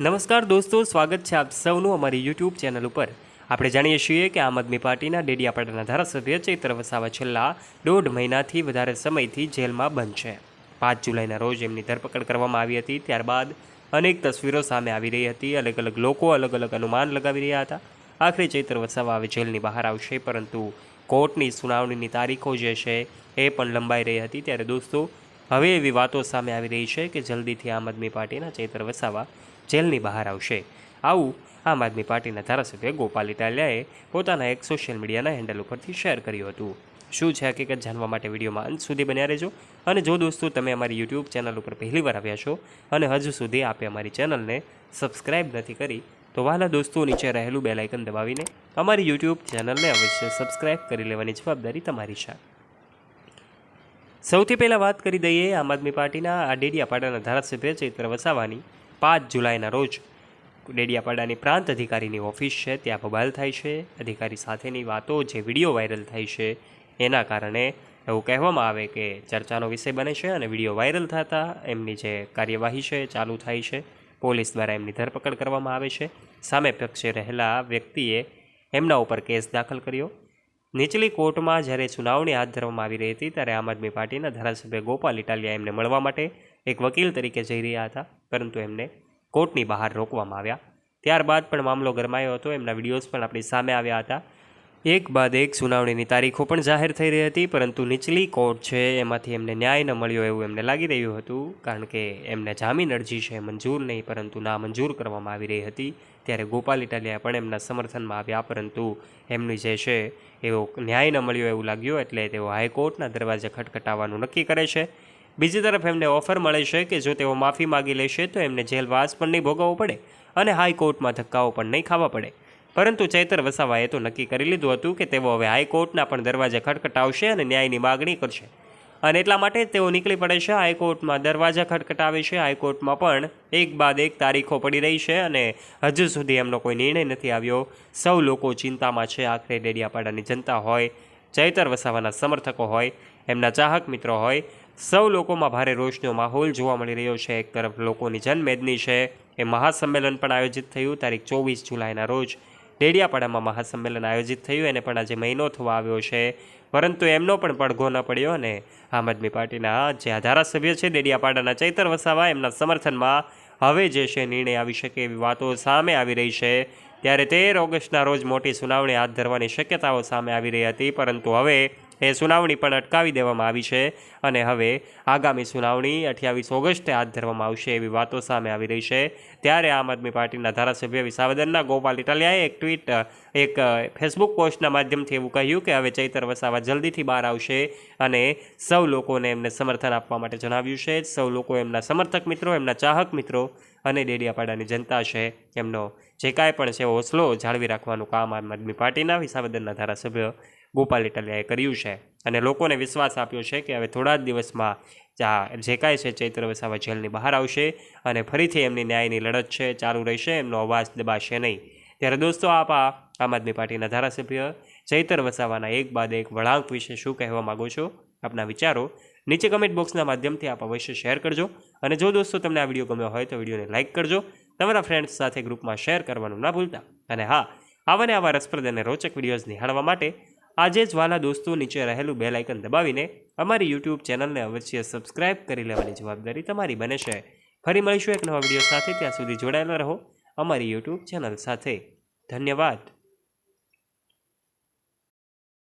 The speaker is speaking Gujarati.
નમસ્કાર દોસ્તો, સ્વાગત છે આપ સૌનું અમારી યુટ્યુબ ચેનલ ઉપર. આપણે જાણીએ છીએ કે આમ આદમી પાર્ટીના ડેડિયાપાડાના ધારાસભ્ય ચૈત્ર વસાવા છેલ્લા દોઢ મહિનાથી વધારે સમયથી જેલમાં બંધ છે. પાંચ જુલાઈના રોજ એમની ધરપકડ કરવામાં આવી હતી. ત્યારબાદ અનેક તસવીરો સામે આવી રહી હતી. અલગ અલગ લોકો અલગ અલગ અનુમાન લગાવી રહ્યા હતા. આખરે ચૈત્ર વસાવા હવે જેલની બહાર આવશે, પરંતુ કોર્ટની સુનાવણીની તારીખો જે છે એ પણ લંબાઈ રહી હતી. ત્યારે દોસ્તો, હવે એવી વાતો સામે આવી રહી છે કે જલ્દીથી આમ આદમી પાર્ટીના ચૈત્ર વસાવા જેલની બહાર આવશે. આવું આમ આદમી પાર્ટીના ધારાસભ્ય ગોપાલ ઇટાલિયાએ પોતાના એક સોશિયલ મીડિયાના હેન્ડલ ઉપરથી શેર કર્યું હતું. શું છે હકીકત જાણવા માટે વિડીયોમાં અંત સુધી બન્યા રહેજો. અને જો દોસ્તો તમે અમારી યુટ્યુબ ચેનલ ઉપર પહેલીવાર આવ્યા છો અને હજુ સુધી આપે અમારી ચેનલને સબસ્ક્રાઇબ નથી કરી, તો વાલા દોસ્તો નીચે રહેલું બેલાઇકન દબાવીને અમારી યુટ્યુબ ચેનલને અવશ્ય સબસ્ક્રાઇબ કરી લેવાની જવાબદારી તમારી છે. સૌથી પહેલાં વાત કરી દઈએ આમ આદમી પાર્ટીના આ ડેડિયાપાડાના ધારાસભ્ય ચૈત્ર વસાવાની. પાંચ જુલાઈના રોજ ડેડિયાપાડાની પ્રાંત અધિકારીની ઓફિસ છે, ત્યાં બબાલ થાય છે. અધિકારી સાથેની વાતો જે વીડિયો વાયરલ થાય છે, એના કારણે એવું કહેવામાં આવે કે ચર્ચાનો વિષય બને છે અને વીડિયો વાયરલ થતાં એમની જે કાર્યવાહી છે, ચાલુ થાય છે. પોલીસ દ્વારા એમની ધરપકડ કરવામાં આવે છે. સામે પક્ષે રહેલા વ્યક્તિએ એમના ઉપર કેસ દાખલ કર્યો. નીચલી કોર્ટમાં જ્યારે સુનાવણી હાથ ધરવામાં આવી રહી હતી, ત્યારે આમ આદમી પાર્ટીના ધારાસભ્ય ગોપાલ ઇટાલિયા એમને મળવા માટે એક વકીલ તરીકે જઈ રહ્યા હતા, પરંતુ એમને કોર્ટની બહાર રોકવામાં આવ્યા. ત્યારબાદ પણ મામલો ગરમાયો હતો. એમના વિડીયોઝ પણ આપણી સામે આવ્યા હતા. એક બાદ એક સુનાવણીની તારીખો પણ જાહેર થઈ રહી હતી, પરંતુ નીચલી કોર્ટ છે, એમાંથી એમને ન્યાય ન મળ્યો એવું એમને લાગી રહ્યું હતું, કારણ કે એમને જામીન અરજી છે, મંજૂર નહીં, પરંતુ ના મંજૂર કરવામાં આવી રહી હતી. ત્યારે ગોપાલ ઇટાલિયા પણ એમના સમર્થનમાં આવ્યા, પરંતુ એમની જે છે એવો ન્યાય ન મળ્યો એવું લાગ્યું, એટલે તેઓ હાઈકોર્ટના દરવાજે ખટખટાવવાનું નક્કી કરે છે. બીજી તરફ એમને ઓફર મળે છે કે જો તેઓ માફી માગી લેશે તો એમને જેલવાસ પણ નહીં ભોગવવો પડે અને હાઈકોર્ટમાં ધક્કાઓ પણ નહીં ખાવા પડે. પરંતુ ચૈતર વસાવાએ તો નક્કી કરી લીધું હતું કે તેઓ હવે હાઈકોર્ટના પણ દરવાજે ખટખટાવશે અને ન્યાયની માગણી કરશે. અને એટલા માટે તેઓ નીકળી પડે છે હાઈકોર્ટમાં. દરવાજા ખટખટાવે છે. હાઈકોર્ટમાં પણ એક બાદ એક તારીખો પડી રહી છે અને હજુ સુધી એમનો કોઈ નિર્ણય નથી આવ્યો. સૌ લોકો ચિંતામાં છે. આખરે ડેડિયાપાડાની જનતા હોય, ચૈતર વસાવાના સમર્થકો હોય, એમના ચાહક મિત્રો હોય. સૌ લોકોમાં ભારે રોષનો માહોલ જોવા મળી રહ્યો છે. એક તરફ લોકોની જનમેદની છે. એ મહાસંમેલન પણ આયોજિત થયું. તારીખ ચોવીસ જુલાઈના રોજ ડેડિયાપાડામાં મહાસંમેલન આયોજિત થયું. એને પણ આજે મહિનો થવા આવ્યો છે. પરંતુ એમનો પણ પડઘો ન પડ્યો અને આમ આદમી પાર્ટીના જે આ ધારાસભ્ય છે, ડેડિયાપાડાના ચૈતર વસાવા, એમના સમર્થનમાં હવે જે છે નિર્ણય આવી શકે એવી વાતો સામે આવી રહી છે. ત્યારે તેર ઓગસ્ટના રોજ મોટી સુનાવણી હાથ ધરવાની શક્યતાઓ સામે આવી રહી હતી. પરંતુ હવે એ સુનાવણી પણ અટકાવી દેવામાં આવી છે અને હવે આગામી સુનાવણી અઠ્યાવીસ ઓગસ્ટે હાથ ધરવામાં આવશે એવી વાતો સામે આવી રહી છે. ત્યારે આમ આદમી પાર્ટીના ધારાસભ્ય વિસાવદરના ગોપાલ ઇટાલિયાએ એક ટ્વીટ એક ફેસબુક પોસ્ટના માધ્યમથી એવું કહ્યું કે હવે ચૈતર વસાવા જલ્દીથી બહાર આવશે અને સૌ લોકોને એમને સમર્થન આપવા માટે જણાવ્યું છે. સૌ લોકો એમના સમર્થક મિત્રો, એમના ચાહક મિત્રો અને ડેડિયાપાડાની જનતા છે. એમનો જે કાંઈ પણ છે હોસલો જાળવી રાખવાનું કામ આમ આદમી પાર્ટીના વિસાવદરના ધારાસભ્ય ગોપાલ ઇટાલિયાએ કર્યું છે. અને લોકોને વિશ્વાસ આપ્યો છે કે હવે થોડા જ દિવસમાં જા કાંઈ છે ચૈત્ર વસાવા જેલની બહાર આવશે અને ફરીથી એમની ન્યાયની લડત છે, ચાલુ રહેશે, એમનો અવાજ દબાશે નહીં. ત્યારે દોસ્તો, આપ આમ આદમી પાર્ટીના ધારાસભ્ય ચૈતર વસાવાના એક બાદ એક વળાંક વિશે શું કહેવા માગો છો? આપના વિચારો નીચે કમેન્ટ બોક્સના માધ્યમથી આપ અવશ્ય શેર કરજો. અને જો દોસ્તો તમને આ વીડિયો ગમ્યો હોય તો વિડીયોને લાઇક કરજો. તમારા ફ્રેન્ડ્સ સાથે ગ્રુપમાં શેર કરવાનું ના ભૂલતા. અને હા, આવા ને આવા રસપ્રદ અને રોચક વિડીયોઝ નિહાળવા માટે આજે જ વાલા દોસ્તો નીચે રહેલું બેલ આઇકન દબાવીને અમારી યુટ્યુબ ચેનલને અવશ્ય સબસ્ક્રાઇબ કરી લેવાની જવાબદારી તમારી બને છે. ફરી મળીશું એક નવા વીડિયો સાથે. ત્યાં સુધી જોડાયેલા રહો અમારી યુટ્યુબ ચેનલ સાથે. ધન્યવાદ.